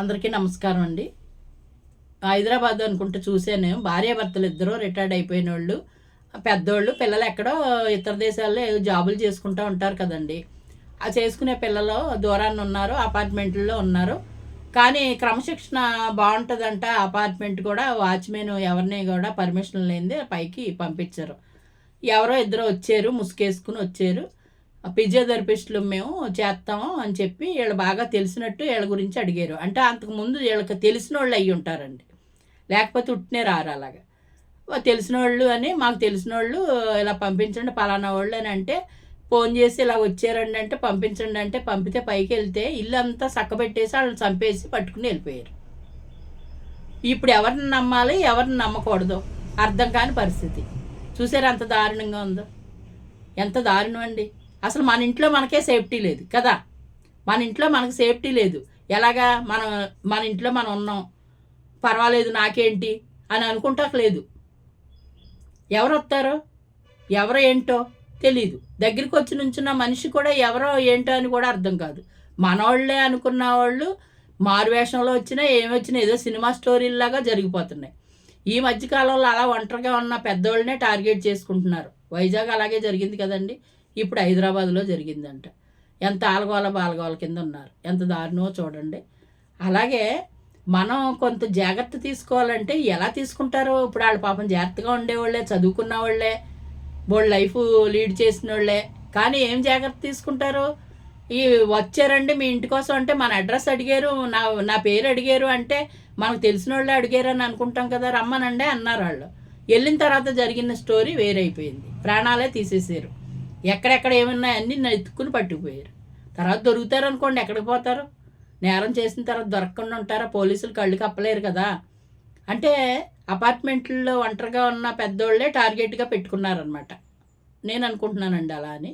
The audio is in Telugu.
అందరికీ నమస్కారం అండి. హైదరాబాద్ అనుకుంటే చూశాను. భార్యాభర్తలు ఇద్దరు రిటైర్డ్ అయిపోయిన వాళ్ళు పెద్దోళ్ళు పిల్లలు ఎక్కడో ఇతర దేశాల్లో జాబులు చేసుకుంటూ ఉంటారు కదండి. ఆ చేసుకునే పిల్లలు దూరాన్ని ఉన్నారు అపార్ట్మెంట్లో ఉన్నారు. కానీ క్రమశిక్షణ బాగుంటుందంట. అపార్ట్మెంట్ కూడా వాచ్మెన్ ఎవరిని కూడా పర్మిషన్ లేనిదే పైకి పంపించారు. ఎవరో ఇద్దరు వచ్చారు ముసుకేసుకుని వచ్చారు. ఫిజియోథెరపిస్టులు మేము చేస్తాము అని చెప్పి వీళ్ళు బాగా తెలిసినట్టు వీళ్ళ గురించి అడిగారు. అంటే అంతకుముందు వీళ్ళకి తెలిసిన వాళ్ళు అయ్యి ఉంటారండి. లేకపోతే ఉట్టినే రారు అలాగా. తెలిసిన వాళ్ళు అని మాకు తెలిసిన వాళ్ళు ఇలా పంపించండి పలానా వాళ్ళు అని అంటే ఫోన్ చేసి ఇలా వచ్చారండి అంటే పంపించండి అంటే పంపితే పైకి వెళ్తే ఇల్లు అంతా చక్కబెట్టేసి వాళ్ళని చంపేసి పట్టుకుని వెళ్ళిపోయారు. ఇప్పుడు ఎవరిని నమ్మాలి ఎవరిని నమ్మకూడదు. అర్థం కాని పరిస్థితి. చూసారు ఎంత దారుణంగా ఉందో? ఎంత దారుణం అండి. అసలు మన ఇంట్లో మనకే సేఫ్టీ లేదు కదా? మన ఇంట్లో మనకు సేఫ్టీ లేదు. ఎలాగా మనం మన ఇంట్లో మనం ఉన్నాం పర్వాలేదు నాకేంటి అని అనుకుంటలేదు ఎవరు వస్తారో ఎవరో ఏంటో తెలీదు. దగ్గరికి వచ్చి నుంచున్న మనిషి కూడా ఎవరో ఏంటో అని కూడా అర్థం కాదు. మనోళ్ళే అనుకున్న వాళ్ళు మారువేషంలో వచ్చినా ఏమి వచ్చినా ఏదో సినిమా స్టోరీలాగా జరిగిపోతున్నాయి. ఈ మధ్యకాలంలో అలా ఒంటరిగా ఉన్న పెద్దోళ్ళనే టార్గెట్ చేసుకుంటున్నారు. వైజాగ్ అలాగే జరిగింది కదండి. ఇప్పుడు హైదరాబాద్లో జరిగిందంట. ఎంత ఆలగోల బాలగోల కింద ఉన్నారు. ఎంత దారుణమో చూడండి. అలాగే మనం కొంత జాగ్రత్త తీసుకోవాలంటే ఎలా తీసుకుంటారో ఇప్పుడు వాళ్ళ పాపం జాగ్రత్తగా ఉండేవాళ్ళే చదువుకున్న వాళ్ళే వాళ్ళ లైఫ్ లీడ్ చేసిన వాళ్ళే కానీ ఏం జాగ్రత్త తీసుకుంటారు? ఈ వచ్చారండి మీ ఇంటి కోసం అంటే మన అడ్రస్ అడిగారు నా నా పేరు అడిగారు అంటే మనకు తెలిసిన వాళ్ళే అడిగారు అని అనుకుంటాం కదా రమ్మనండి అన్నారు వాళ్ళు. వెళ్ళిన తర్వాత జరిగిన స్టోరీ వేరైపోయింది. ప్రాణాలే తీసేసారు ఎక్కడెక్కడ ఏమున్నాయి అన్నీ ఎత్తుకుని పట్టుకుపోయారు. తర్వాత దొరుకుతారు అనుకోండి ఎక్కడికి పోతారు? నేరం చేసిన తర్వాత దొరకకుండా ఉంటారా? పోలీసులు కళ్ళు కప్పలేరు కదా. అంటే అపార్ట్మెంట్లో ఒంటరిగా ఉన్న పెద్దోళ్ళే టార్గెట్గా పెట్టుకున్నారనమాట నేను అనుకుంటున్నానండి అలా అని.